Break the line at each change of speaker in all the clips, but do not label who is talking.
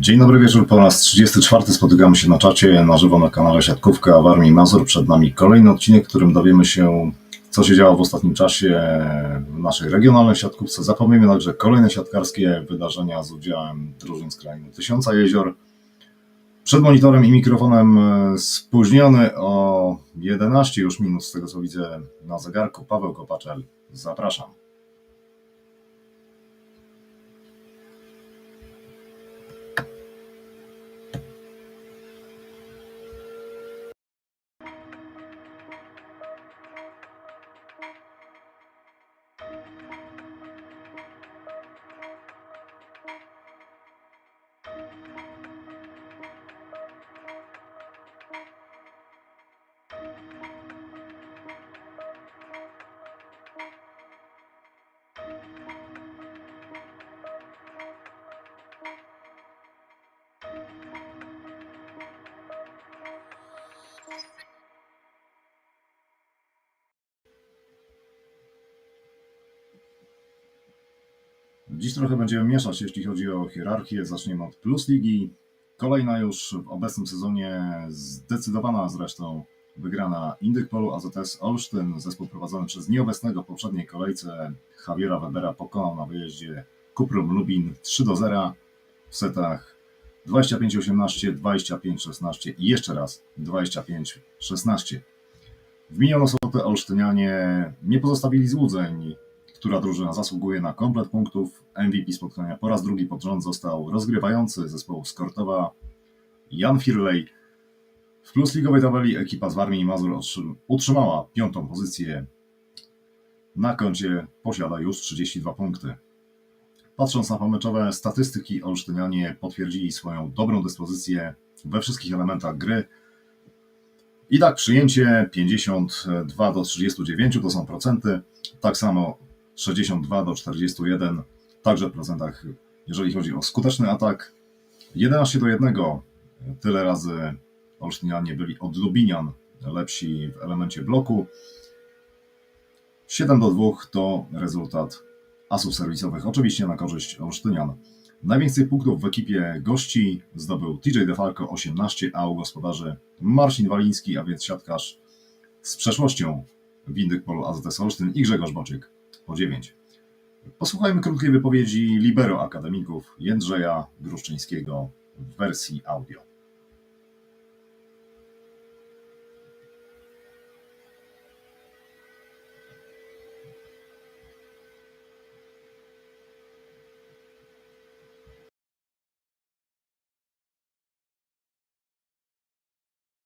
Dzień dobry wieczór, po raz 34 spotykamy się na czacie na żywo na kanale Siatkówka w Armii Mazur. Przed nami kolejny odcinek, w którym dowiemy się, co się działo w ostatnim czasie w naszej regionalnej siatkówce. Zapomnijmy także kolejne siatkarskie wydarzenia z udziałem drużyn z krainy Tysiąca Jezior. Przed monitorem i mikrofonem e, spóźniony o 11 już minut, z tego co widzę na zegarku, Paweł Kopaczel. Zapraszam. Trochę będziemy mieszać, jeśli chodzi o hierarchię. Zaczniemy od Plus Ligi. Kolejna już w obecnym sezonie zdecydowana zresztą wygrana Indyk Polu AZS Olsztyn. Zespół prowadzony przez nieobecnego w poprzedniej kolejce Javiera Webera pokonał na wyjeździe Kuprum Lubin 3 do 0 w setach 25-18, 25-16 i jeszcze raz 25-16. W minioną sobotę Olsztynianie nie pozostawili złudzeń która drużyna zasługuje na komplet punktów. MVP spotkania po raz drugi pod rząd został rozgrywający zespołu Skortowa Jan Firley. W plusligowej tabeli ekipa z Warmii i Mazur utrzymała piątą pozycję. Na koncie posiada już 32 punkty. Patrząc na pomeczowe statystyki, Olsztynianie potwierdzili swoją dobrą dyspozycję we wszystkich elementach gry. I tak przyjęcie 52 do 39 to są procenty. Tak samo 62 do 41, także w procentach, jeżeli chodzi o skuteczny atak. 11 do 1, tyle razy Olsztynianie byli od Lubinian lepsi w elemencie bloku. 7 do 2 to rezultat asów serwisowych, oczywiście na korzyść Olsztynian. Najwięcej punktów w ekipie gości zdobył TJ DeFalco 18, a u gospodarzy Marcin Waliński, a więc siatkarz z przeszłością w Indyk Polu AZS Olsztyn i Grzegorz Boczyk po 9. Posłuchajmy krótkiej wypowiedzi libero akademików Jędrzeja Gruszczyńskiego w wersji audio.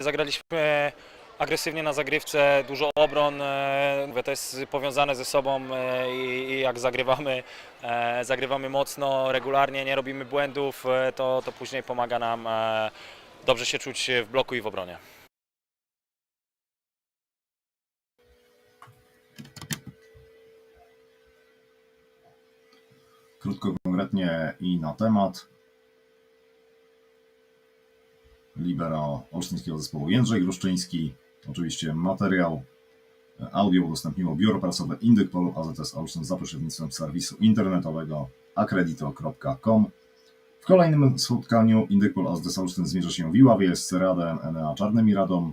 Zagraliśmy agresywnie na zagrywce, dużo obron. e, to jest powiązane ze sobą e, i, jak zagrywamy, e, zagrywamy mocno, regularnie, nie robimy błędów, to, to później pomaga nam dobrze się czuć w bloku i w obronie.
Krótko, konkretnie i na temat. Libero olsztyńskiego zespołu Jędrzej Gruszczyński. Oczywiście materiał audio udostępniło biuro prasowe Indyk Polu AZS Olsztyn za pośrednictwem serwisu internetowego akredito.com. W kolejnym spotkaniu Indyk Pol AZS Olsztyn zmierzy się w Iławie z Radem Enea Czarnymi Radą.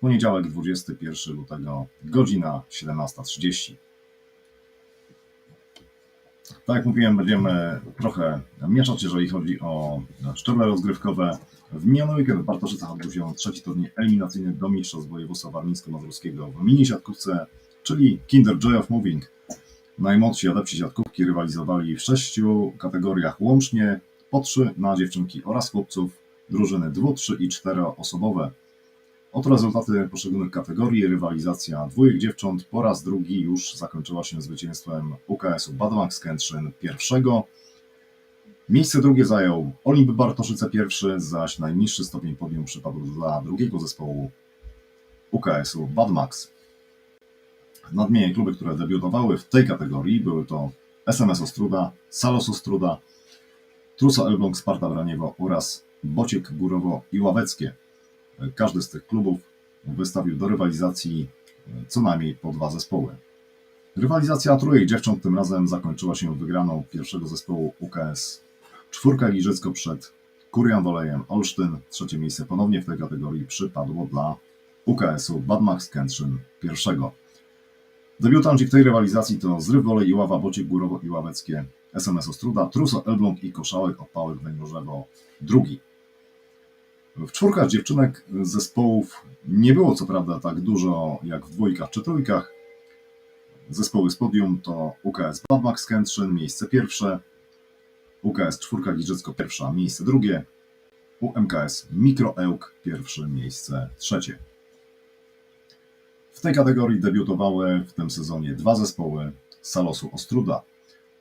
Poniedziałek 21 lutego, godzina 17.30. Tak jak mówiłem, będziemy trochę mieszać, jeżeli chodzi o szczeble rozgrywkowe. W miniony weekend w Bartoszycach odbył się trzeci turniej eliminacyjny do Mistrzostw Województwa Warmińsko-Mazurskiego w mini siatkówce, czyli Kinder Joy of Moving. Najmłodsi adepci siatkówki rywalizowali w sześciu kategoriach łącznie, po trzy na dziewczynki oraz chłopców, drużyny dwu, trzy i czteroosobowe. Oto rezultaty poszczególnych kategorii. Rywalizacja dwójek dziewcząt po raz drugi już zakończyła się zwycięstwem UKS-u Badmax Kętrzyn pierwszego. Miejsce drugie zajął Olimp Bartoszyce pierwszy, zaś najniższy stopień podium przypadł dla drugiego zespołu UKS-u Badmax. Nadmienię kluby, które debiutowały w tej kategorii. Były to SMS Ostruda, Salos Ostruda, Trusa Elbląg, Sparta Braniewo oraz Bociek Górowo i Ławeckie. Każdy z tych klubów wystawił do rywalizacji co najmniej po dwa zespoły. Rywalizacja trójek dziewcząt tym razem zakończyła się wygraną pierwszego zespołu UKS Czwórka Giżycko przed Kurian Wolejem Olsztyn. Trzecie miejsce ponownie w tej kategorii przypadło dla UKS-u Bad Max Kętrzyn pierwszego. Debiutanci w tej rywalizacji to Zryw Wolej Iława, Bociek Górowo i Ławeckie, SMS Ostruda, Truso Elbląg i Koszałek Opałek Węgorzewo drugi. W czwórkach dziewczynek zespołów nie było co prawda tak dużo jak w dwójkach czy trójkach. Zespoły z podium to UKS Bad Max Kętrzyn, miejsce pierwsze, UKS Czwórka Giżycko pierwsza, miejsce drugie, UMKS Mikroełk pierwsze, miejsce trzecie. W tej kategorii debiutowały w tym sezonie dwa zespoły Salosu Ostruda.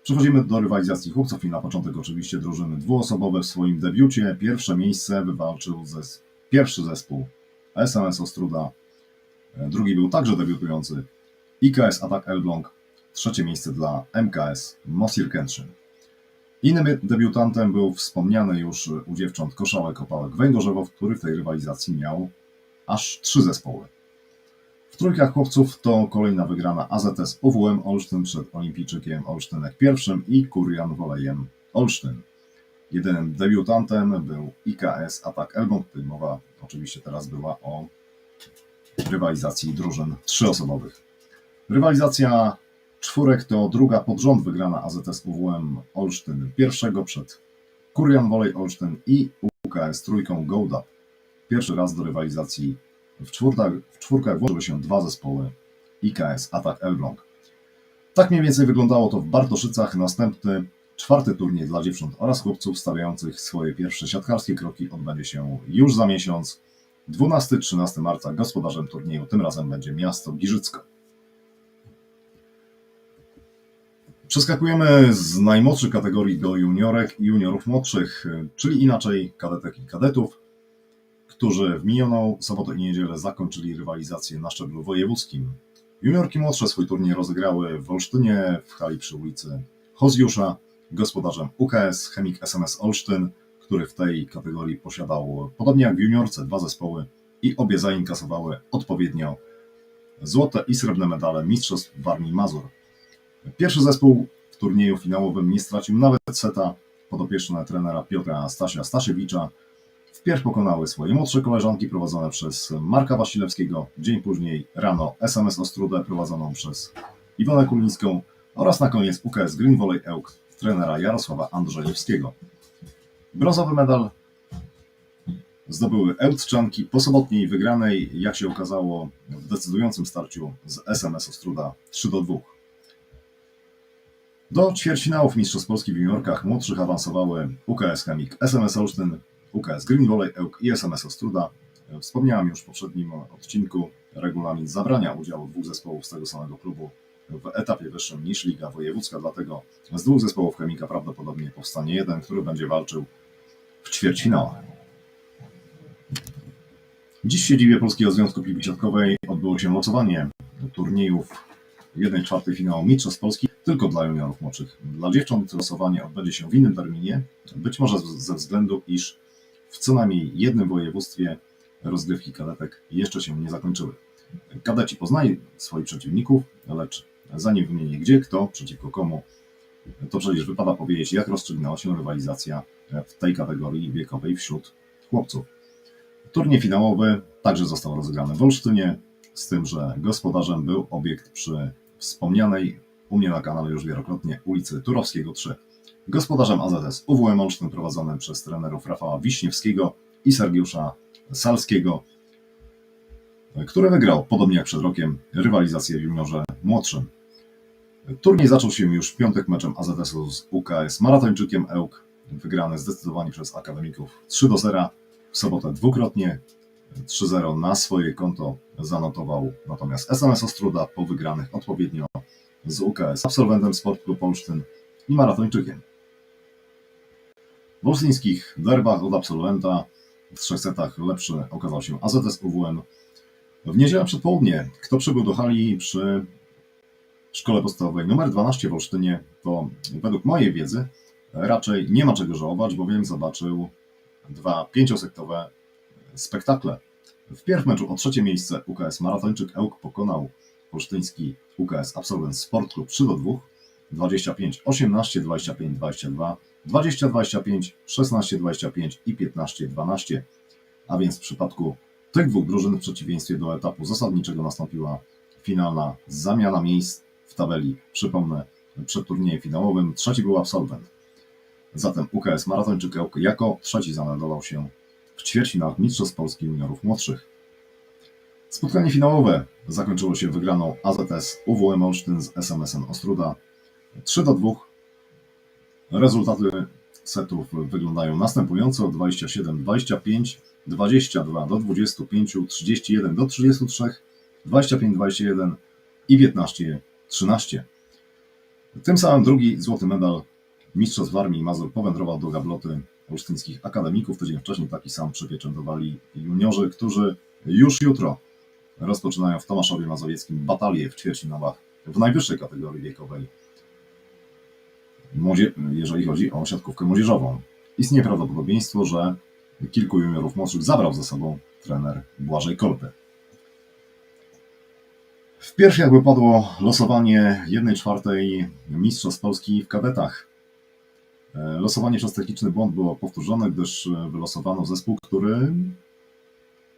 Przechodzimy do rywalizacji chłopców i na początek oczywiście drużyny dwuosobowe w swoim debiucie. Pierwsze miejsce wywalczył zes- pierwszy zespół SMS Ostruda. Drugi był także debiutujący IKS Atak Elbląg. Trzecie miejsce dla MKS Mosir Kętrzyn. Innym debiutantem był wspomniany już u dziewcząt Koszałek Opałek Węgorzewo, który w tej rywalizacji miał aż trzy zespoły. W trójkach chłopców to kolejna wygrana AZS UWM Olsztyn przed Olimpijczykiem Olsztynek pierwszym i Kurian Wolejem Olsztyn. Jedynym debiutantem był IKS Atak Elbląg. Tutaj mowa oczywiście teraz była o rywalizacji drużyn trzyosobowych. Rywalizacja czwórek to druga pod rząd wygrana AZS UWM Olsztyn pierwszego przed Kurian Wolej Olsztyn i UKS trójką Gołda. Pierwszy raz do rywalizacji w czwórkach, w czwórkach włączyły się dwa zespoły IKS Atak Elbląg. Tak mniej więcej wyglądało to w Bartoszycach. Następny, czwarty turniej dla dziewcząt oraz chłopców stawiających swoje pierwsze siatkarskie kroki odbędzie się już za miesiąc. 12-13 marca gospodarzem turnieju tym razem będzie miasto Giżycko. Przeskakujemy z najmłodszych kategorii do juniorek i juniorów młodszych, czyli inaczej kadetek i kadetów którzy w minioną sobotę i niedzielę zakończyli rywalizację na szczeblu wojewódzkim. Juniorki młodsze swój turniej rozegrały w Olsztynie w hali przy ulicy Hozjusza. Gospodarzem UKS Chemik SMS Olsztyn, który w tej kategorii posiadał, podobnie jak w juniorce, dwa zespoły i obie zainkasowały odpowiednio złote i srebrne medale Mistrzostw Warmii Mazur. Pierwszy zespół w turnieju finałowym nie stracił nawet seta podopieczne trenera Piotra Stasia Stasiewicza, Wpierw pokonały swoje młodsze koleżanki prowadzone przez Marka Wasilewskiego, dzień później rano SMS Ostrudę prowadzoną przez Iwonę Kulińską oraz na koniec UKS Green Volley Ełk trenera Jarosława Andrzejewskiego. Brązowy medal zdobyły Ełtczanki po sobotniej wygranej, jak się okazało, w decydującym starciu z SMS Ostruda 3 do 2. Do ćwierćfinałów Mistrzostw Polski w juniorkach młodszych awansowały UKS Chemik, SMS Olsztyn, UKS Green Volley, EUK i SMS Ostruda. Wspomniałem już w poprzednim odcinku, regulamin zabrania udziału dwóch zespołów z tego samego klubu w etapie wyższym niż Liga Wojewódzka, dlatego z dwóch zespołów Chemika prawdopodobnie powstanie jeden, który będzie walczył w ćwierćfinałach. Dziś w siedzibie Polskiego Związku Piłki Siatkowej odbyło się losowanie turniejów 1-4 finału Mistrzostw Polski tylko dla juniorów młodszych. Dla dziewcząt losowanie odbędzie się w innym terminie, być może ze względu, iż w co najmniej jednym województwie rozgrywki kadetek jeszcze się nie zakończyły. Kadeci poznali swoich przeciwników, lecz zanim wymienię gdzie, kto, przeciwko komu, to przecież wypada powiedzieć, jak rozstrzygnęła się rywalizacja w tej kategorii wiekowej wśród chłopców. Turniej finałowy także został rozegrany w Olsztynie, z tym, że gospodarzem był obiekt przy wspomnianej u mnie na kanale już wielokrotnie ulicy Turowskiego 3. Gospodarzem AZS UWM Olsztyn prowadzonym przez trenerów Rafała Wiśniewskiego i Sergiusza Salskiego, który wygrał, podobnie jak przed rokiem, rywalizację w juniorze młodszym. Turniej zaczął się już w piątek meczem AZS-u z UKS Maratończykiem Ełk, wygrany zdecydowanie przez akademików 3 do 0. W sobotę dwukrotnie 3-0 na swoje konto zanotował natomiast SMS Ostruda po wygranych odpowiednio z UKS absolwentem Sport Klub Olsztyn i maratończykiem. Olsztyńskich derbach od absolwenta w trzech setach lepszy okazał się AZS UWM. W niedzielę przed południe, kto przybył do hali przy szkole podstawowej nr 12 w Olsztynie, to według mojej wiedzy raczej nie ma czego żałować, bowiem zobaczył dwa pięciosektowe spektakle. W pierwszym meczu o trzecie miejsce UKS Maratończyk Ełk pokonał olsztyński UKS Absolwent Sport Club 3 do 2. 25, 18, 25, 22, 20, 25, 16, 25 i 15, 12. A więc w przypadku tych dwóch drużyn w przeciwieństwie do etapu zasadniczego nastąpiła finalna zamiana miejsc w tabeli. Przypomnę, przed turniejem finałowym trzeci był absolwent. Zatem UKS Maratończyk jako trzeci zameldował się w ćwierćfinałach Mistrzostw Polski Juniorów Młodszych. Spotkanie finałowe zakończyło się wygraną AZS UWM Olsztyn z SMS-em Ostruda 3 do 2. Rezultaty setów wyglądają następująco: 27-25, 22 do 25, 31 do 33, 25-21 i 15-13. Tym samym drugi złoty medal Mistrzostw Armii Mazur powędrował do gabloty olsztyńskich akademików. Tydzień wcześniej taki sam przypieczętowali juniorzy, którzy już jutro rozpoczynają w Tomaszowie Mazowieckim batalię w ćwierćfinałach w najwyższej kategorii wiekowej, jeżeli chodzi o siatkówkę młodzieżową. Istnieje prawdopodobieństwo, że kilku juniorów młodszych zabrał ze sobą trener Błażej Kolby. W pierwszej jakby padło losowanie 1 czwartej Mistrzostw Polski w kadetach. E, Losowanie przez techniczny błąd było powtórzone, gdyż wylosowano zespół, który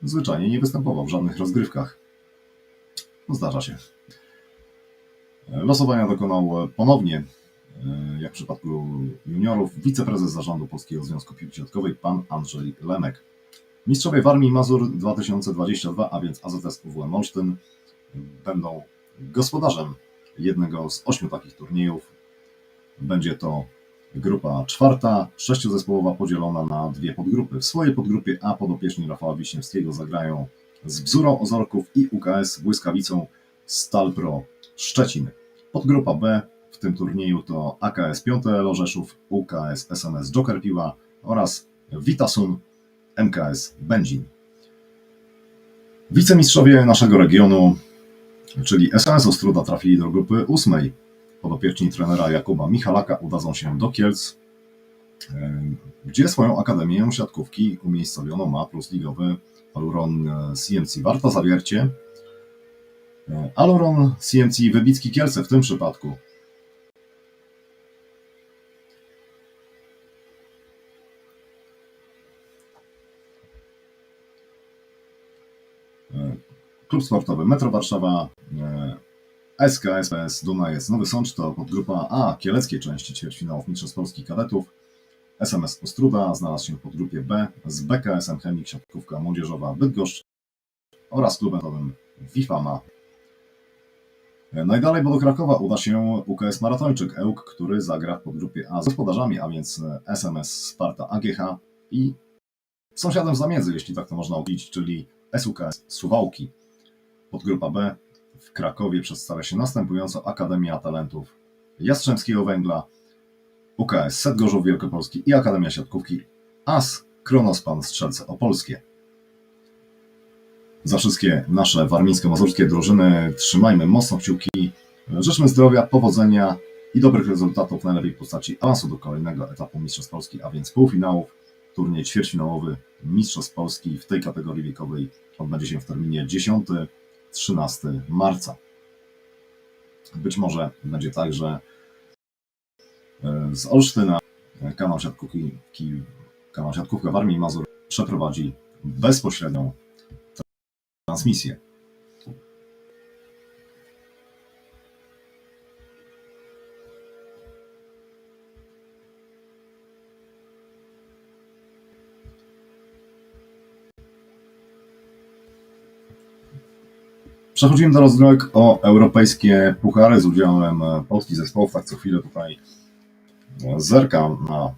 zwyczajnie nie występował w żadnych rozgrywkach. No, Zdarza się. E, Losowania dokonał ponownie, jak w przypadku juniorów, wiceprezes zarządu Polskiego Związku Piłki Siatkowej, pan Andrzej Lemek. Mistrzowie Warmii Mazur 2022, a więc AZS UWM Olsztyn, będą gospodarzem jednego z ośmiu takich turniejów. Będzie to grupa czwarta, sześciozespołowa, podzielona na dwie podgrupy. W swojej podgrupie A podopieczni Rafała Wiśniewskiego zagrają z Bzurą Ozorków i UKS Błyskawicą Stal Pro Szczecin. Podgrupa B w tym turnieju to AKS Piąte Lorzeszów, UKS SMS Joker Piła oraz Vitasun MKS Będzin. Wicemistrzowie naszego regionu, czyli SMS Ostruda trafili do grupy ósmej. Podopieczni trenera Jakuba Michalaka udadzą się do Kielc, gdzie swoją akademię siatkówki umiejscowioną ma plus ligowy Aluron e, CMC Warta Zawiercie. E, Aluron CMC Wybicki Kielce w tym przypadku. E, Klub Sportowy Metro Warszawa, e, SK SPS Dunajec Nowy Sącz to podgrupa A kieleckiej części ćwierćfinałów Mistrzostw Polski Kadetów. SMS Ostruda znalazł się w podgrupie B z BKSM Chemik Siatkówka Młodzieżowa Bydgoszcz oraz klubem nowym Wifama. E, Najdalej, bo do Krakowa uda się UKS Maratończyk Ełk, który zagra w podgrupie A z gospodarzami, a więc SMS Sparta AGH i sąsiadem z zamiedzy, jeśli tak to można określić, czyli SUKS Suwałki. Podgrupa B w Krakowie przedstawia się następująco Akademia Talentów Jastrzębskiego Węgla, UKS Set Gorzów Wielkopolski i Akademia Siatkówki AS Kronospan Strzelce Opolskie. Za wszystkie nasze warmińsko-mazurskie drużyny trzymajmy mocno kciuki, życzmy zdrowia, powodzenia i dobrych rezultatów, najlepiej w postaci awansu do kolejnego etapu Mistrzostw Polski, a więc półfinałów. Turniej ćwierćfinałowy Mistrzostw Polski w tej kategorii wiekowej odbędzie się w terminie 10-13 marca. Być może będzie tak, że e, z Olsztyna kanał siatkówki, kanał siatkówka w Armii Mazur przeprowadzi bezpośrednią transmisję. Przechodzimy do rozgrywek o europejskie puchary z udziałem e, polskich zespołów. Tak co chwilę tutaj e, zerkam na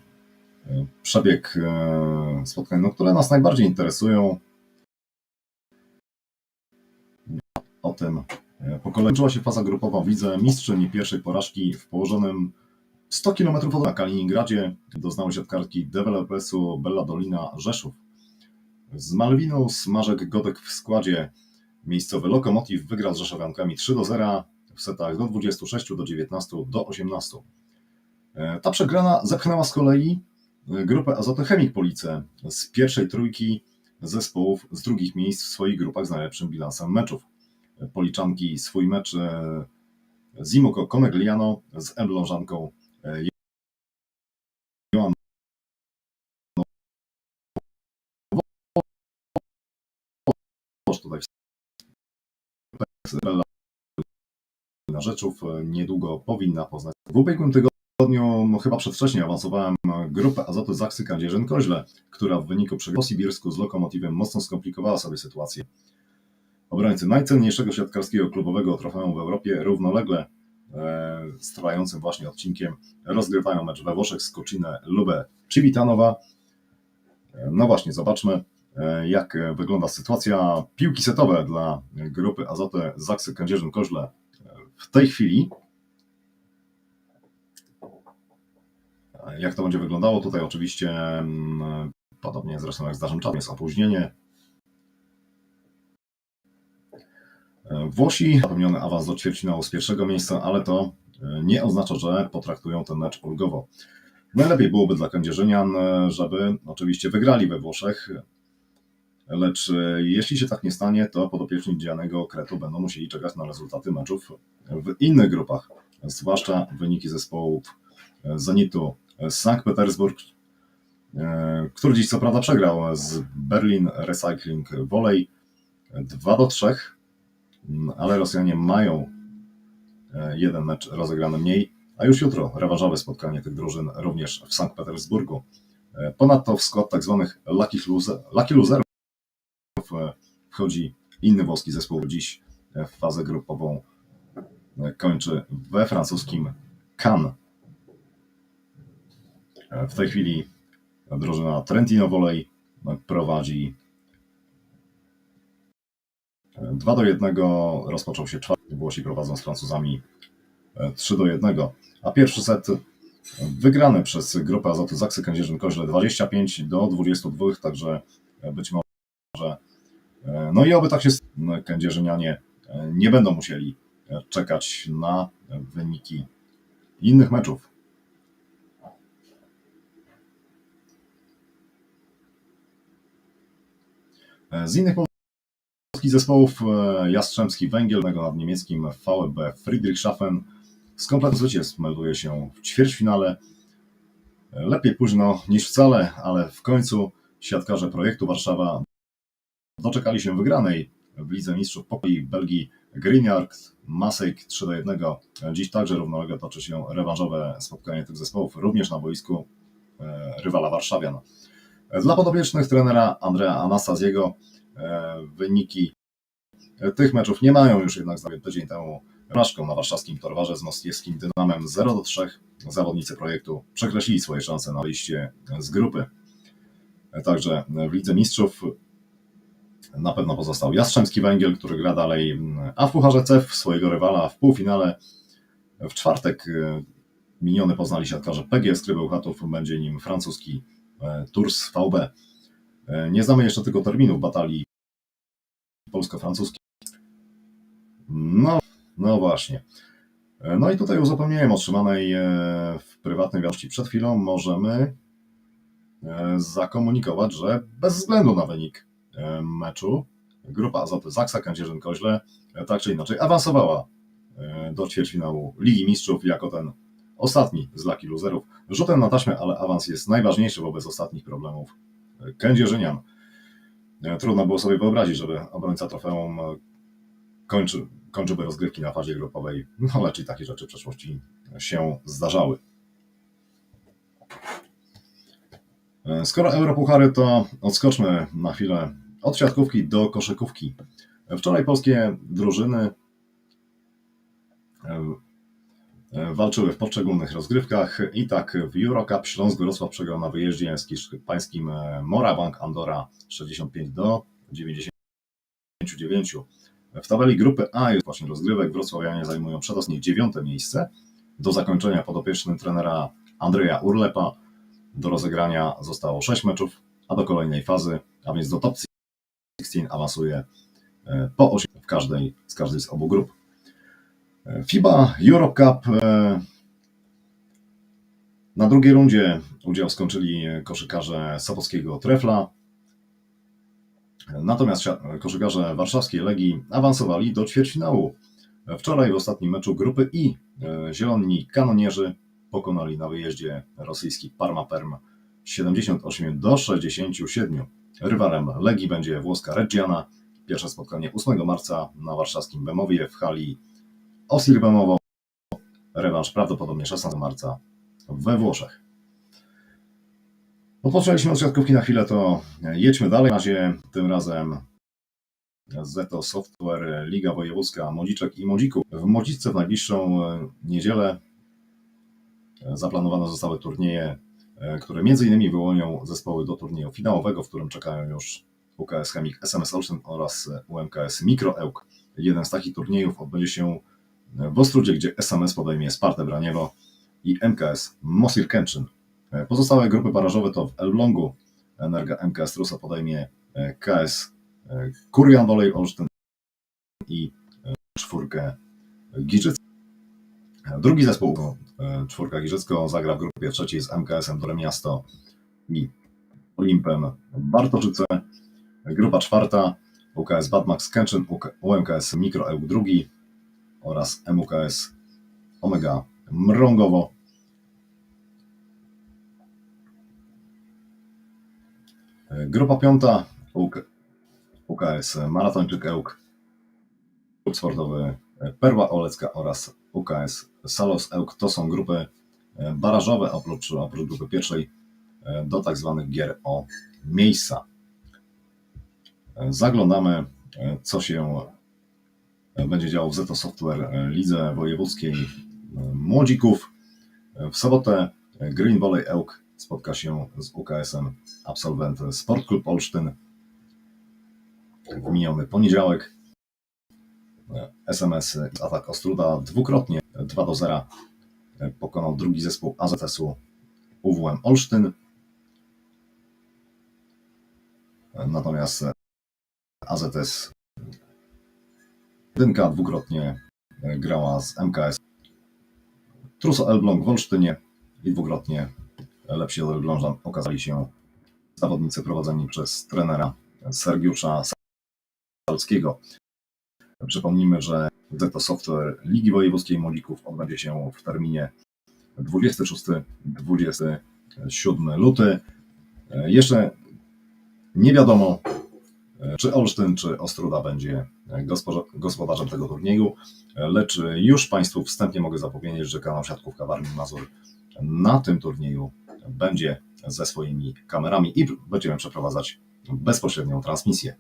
e, przebieg spotkań, no, które nas najbardziej interesują. O tym po kolei. Kończyła się faza grupowa. Widzę mistrzyni pierwszej porażki w położonym 100 km od Kaliningradzie. Doznały siatkarki dewelopersu Bella Dolina Rzeszów. Z Malwinu Smażek Godek w składzie Miejscowy Lokomotiv wygrał z Rzeszowiankami 3 do 0 w setach do 26, do 19, do 18. E, Ta przegrana zepchnęła z kolei e, grupę Azoty Chemik Police z pierwszej trójki zespołów z drugich miejsc w swoich grupach z najlepszym bilansem meczów. E, Policzanki swój mecz e, Zimuko Conegliano z Elblążanką tutaj Na Rzeczów e, niedługo powinna poznać. W ubiegłym tygodniu, no chyba przedwcześnie awansowałem grupę Azoty Zaksy Kędzierzyn-Koźle, która w wyniku przegrania w Sibirsku z Lokomotywem mocno skomplikowała sobie sytuację. Obrońcy najcenniejszego siatkarskiego klubowego trofeum w Europie równolegle e, z trwającym właśnie odcinkiem rozgrywają mecz we Włoszech z Kucinę Lubę Civitanowa. E, No właśnie, zobaczmy jak e, wygląda sytuacja piłki setowe dla grupy Azoty Zaksy Kędzierzyn-Koźle w tej chwili. E, Jak to będzie wyglądało? Tutaj oczywiście, mm, podobnie zresztą jak z naszym czasem, jest opóźnienie. E, Włosi zapewniony awans do ćwierćfinału z pierwszego miejsca, ale to e, nie oznacza, że potraktują ten mecz ulgowo. Najlepiej byłoby dla Kędzierzynian, e, żeby oczywiście wygrali we Włoszech, lecz e, jeśli się tak nie stanie, to podopieczni Dzianego Kretu będą musieli czekać na rezultaty meczów w innych grupach, zwłaszcza wyniki zespołów e, Zenitu z Sankt Petersburg, e, który dziś co prawda przegrał z Berlin Recycling Volley 2 do 3, Mm, ale Rosjanie mają e, jeden mecz rozegrany mniej, a już jutro rewanżowe spotkanie tych drużyn również w Sankt Petersburgu. E, Ponadto w skład tak zwanych lucky, loser, lucky loserów e, wchodzi inny włoski zespół. Dziś e, fazę grupową e, kończy we francuskim Cannes. E, W tej chwili drużyna Trentino Volley prowadzi 2 do 1 rozpoczął się czwarty. Włosi prowadzą z Francuzami e, 3 do 1. A pierwszy set wygrany przez grupę Azoty Zaksy Kędzierzyn-Koźle 25 do 22, także być może e, no i oby tak się stało. Kędzierzynianie e, nie będą musieli e, czekać na wyniki innych meczów. Z innych polskich zespołów Jastrzębski Węgiel nad niemieckim VfB Friedrichshafen z kompletu zwycięstw melduje się w ćwierćfinale. Lepiej późno niż wcale, ale w końcu siatkarze projektu Warszawa doczekali się wygranej w Lidze Mistrzów Pokoi Belgii Grignard Masejk 3 do 1. Dziś także równolegle toczy się rewanżowe spotkanie tych zespołów, również na boisku e, rywala Warszawian. Dla podobiecznych trenera Andrea Anastazjego e, wyniki tych meczów nie mają już jednak za tydzień temu porażką na warszawskim Torwarze z moskiewskim Dynamem 0 do 3. Zawodnicy projektu przekreślili swoje szanse na wyjście z grupy. Także w Lidze Mistrzów na pewno pozostał Jastrzębski Węgiel, który gra dalej, a w Pucharze CEF swojego rywala w półfinale w czwartek e, miniony poznali siatkarze PGS Krybełchatów, będzie nim francuski e, Tours VB. E, Nie znamy jeszcze tylko terminów batalii polsko-francuskiej. No, no właśnie. E, No i tutaj uzupełnieniem otrzymanej w prywatnej wiadomości przed chwilą możemy zakomunikować, że bez względu na wynik meczu grupa Azoty Zaksa Kędzierzyn-Koźle e, tak czy inaczej awansowała e, do ćwierćfinału Ligi Mistrzów jako ten ostatni z Lucky Loserów. Rzutem na taśmę, ale awans jest najważniejszy wobec ostatnich problemów e, Kędzierzynian. Trudno było sobie wyobrazić, żeby obrońca trofeum kończy, kończyłby rozgrywki na fazie grupowej, no lecz i takie rzeczy w przeszłości się zdarzały. Skoro Europuchary, to odskoczmy na chwilę od siatkówki do koszykówki. Wczoraj polskie drużyny e, e, walczyły w poszczególnych rozgrywkach i tak w Eurocup Śląsk Wrocław przegrał na wyjeździe z hiszpańskim e, Morabank Andora 65 do 99. W tabeli grupy A jest właśnie rozgrywek. Wrocławianie zajmują przedostatnie dziewiąte miejsce. Do zakończenia podopiecznym trenera Andrzeja Urlepa do rozegrania zostało 6 meczów, a do kolejnej fazy, a więc do top 16 awansuje e, po 8 w każdej z każdej z obu grup. E, FIBA Europe Cup e, na drugiej rundzie udział skończyli koszykarze Sopockiego Trefla. Natomiast koszykarze warszawskiej Legii awansowali do ćwierćfinału. Wczoraj w ostatnim meczu grupy I zieloni kanonierzy pokonali na wyjeździe rosyjski Parma Perm 78 do 67. Rywalem Legii będzie włoska Reggiana. Pierwsze spotkanie 8 marca na warszawskim Bemowie w hali Osir Bemowo. Rewanż prawdopodobnie 16 marca we Włoszech. Odpoczęliśmy od siatkówki na chwilę, to jedźmy dalej. Na razie tym razem Zeto Software, Liga Wojewódzka, Młodziczek i Młodzików. W Młodziczce w najbliższą e, niedzielę e, zaplanowane zostały turnieje, e, które m.in. wyłonią zespoły do turnieju finałowego, w którym czekają już UKS Chemik SMS Olsztyn oraz UMKS Mikroełk. Jeden z takich turniejów odbędzie się w Ostrudzie, gdzie SMS podejmie Spartę Braniewo i MKS Mosir Kęczyn. Pozostałe grupy barażowe to w Elblągu Energa MKS Trusa podejmie e, KS e, Kurian Wolej Olsztyn i e, czwórkę Giżyc. Drugi zespół, e, czwórka Giżycko, zagra w grupie trzeciej z MKS-em Dore Miasto i Olimpem Bartoszyce. Grupa czwarta UKS Batmax Kęczyn, UMKS Mikroełk drugi oraz MUKS Omega Mrągowo. Grupa piąta UK, UKS Maratończyk Ełk, Klub Sportowy Perła Olecka oraz UKS Salos Ełk. To są grupy e, barażowe oprócz, oprócz grupy pierwszej e, do tak zwanych gier o miejsca. E, Zaglądamy, co się będzie działo w Zeto Software Lidze Wojewódzkiej Młodzików. W sobotę Green Volley Ełk spotka się z UKS-em Absolwent Sport Club Olsztyn. W miniony poniedziałek e, SMS Atak Ostruda dwukrotnie 2 do 0 e, pokonał drugi zespół AZS-u UWM Olsztyn. Natomiast AZS jedynka dwukrotnie grała z MKS Truso Elbląg w Olsztynie i dwukrotnie lepsi od okazali się zawodnicy prowadzeni przez trenera Sergiusza Salskiego. Przypomnijmy, że Zeto Software Ligi Wojewódzkiej Młodzików odbędzie się w terminie 26-27 luty. E, Jeszcze nie wiadomo, e, czy Olsztyn, czy Ostruda będzie gospo- gospodarzem tego turnieju, e, lecz już Państwu wstępnie mogę zapowiedzieć, że kanał Siatkówka Warmii Mazur na tym turnieju będzie ze swoimi kamerami i będziemy przeprowadzać bezpośrednią transmisję.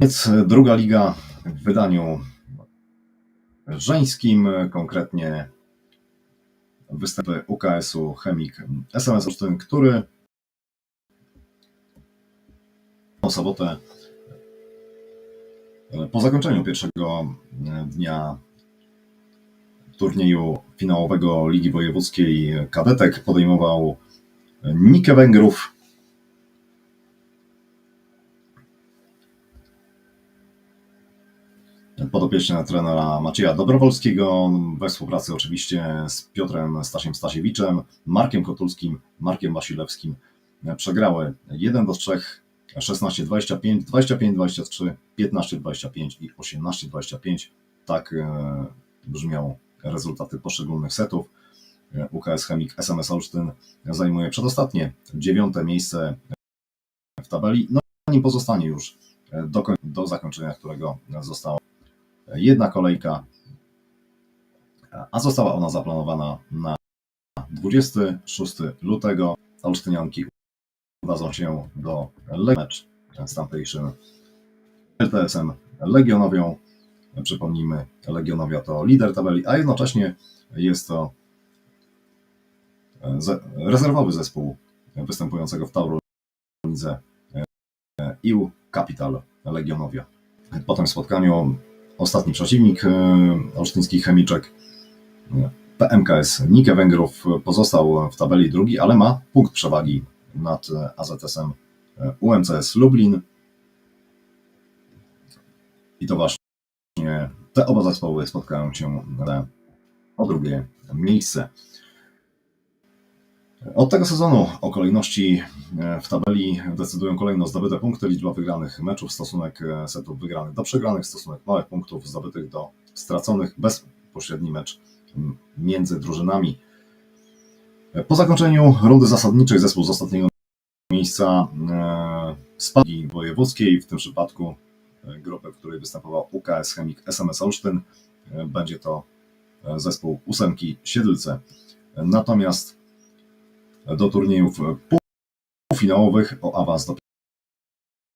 Więc druga liga w wydaniu żeńskim, konkretnie występy UKS-u Chemik SMS który w sobotę po zakończeniu pierwszego dnia turnieju finałowego Ligi Wojewódzkiej Kadetek podejmował Nikę Węgrów. Podopieczny trenera Macieja Dobrowolskiego, we współpracy oczywiście z Piotrem Stasiem Stasiewiczem, Markiem Kotulskim, Markiem Wasilewskim. Przegrały 1 do 3, 16-25, 25-23, 15-25 i 18-25. Tak e, brzmią rezultaty poszczególnych setów. UKS Chemik SMS Olsztyn zajmuje przedostatnie dziewiąte miejsce w tabeli. No nim pozostanie już do, do zakończenia, którego została jedna kolejka, a została ona zaplanowana na 26 lutego. Olsztynianki udadzą się do Lecz z tamtejszym LTS-em Legionowią. Przypomnijmy, Legionowia to lider tabeli, a jednocześnie jest to ze- rezerwowy zespół występującego w Tauro Lidze e, IU Capital Legionowia. Po tym spotkaniu ostatni przeciwnik e, olsztyńskich chemiczek e, PMKS Nike Węgrów pozostał w tabeli drugi, ale ma punkt przewagi nad e, AZS-em e, UMCS Lublin. I to właśnie te oba zespoły spotkają się o drugie miejsce. Od tego sezonu o kolejności e, w tabeli decydują kolejno zdobyte punkty, liczba wygranych meczów, stosunek e, setów wygranych do przegranych, stosunek małych punktów zdobytych do straconych, bezpośredni mecz między drużynami. E, Po zakończeniu rundy zasadniczej zespół z ostatniego miejsca spadki wojewódzkiej, w tym przypadku grupy, w której występował UKS Chemik SMS Olsztyn. Będzie to zespół ósemki Siedlce. Natomiast do turniejów półfinałowych o awans do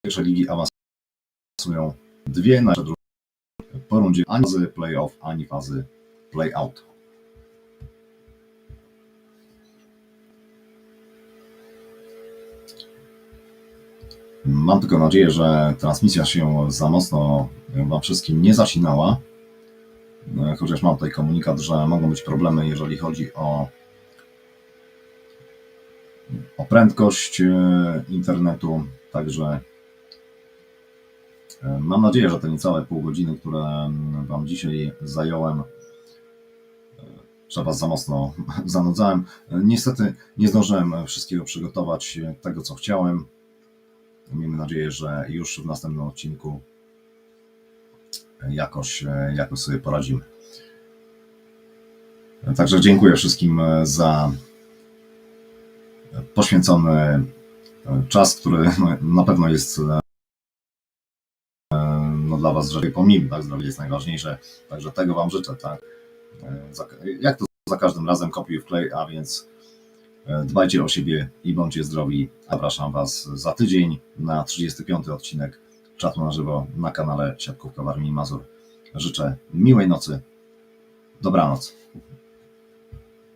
pierwszej ligi awansują dwie nasze po rundzie ani fazy playoff, ani fazy playout. Mam tylko nadzieję, że transmisja się za mocno Wam wszystkim nie zacinała. E, Chociaż mam tutaj komunikat, że mogą być problemy, jeżeli chodzi o, o prędkość e, internetu. Także e, mam nadzieję, że te niecałe pół godziny, które Wam dzisiaj zająłem, że Was za mocno zanudzałem. E, Niestety nie zdążyłem wszystkiego przygotować, tego co chciałem. Miejmy nadzieję, że już w następnym odcinku jakoś, jakoś sobie poradzimy. Także dziękuję wszystkim za poświęcony e, czas, który no, na pewno jest e, no, dla Was rzeczy pomimo, tak? Zdrowie jest najważniejsze, także tego Wam życzę, tak? E, Jak to za każdym razem kopiuj w klej, a więc e, dbajcie o siebie i bądźcie zdrowi. Zapraszam Was za tydzień na 35. odcinek czatu na żywo na kanale Siatkówka w Armii Mazur. Życzę miłej nocy. Dobranoc.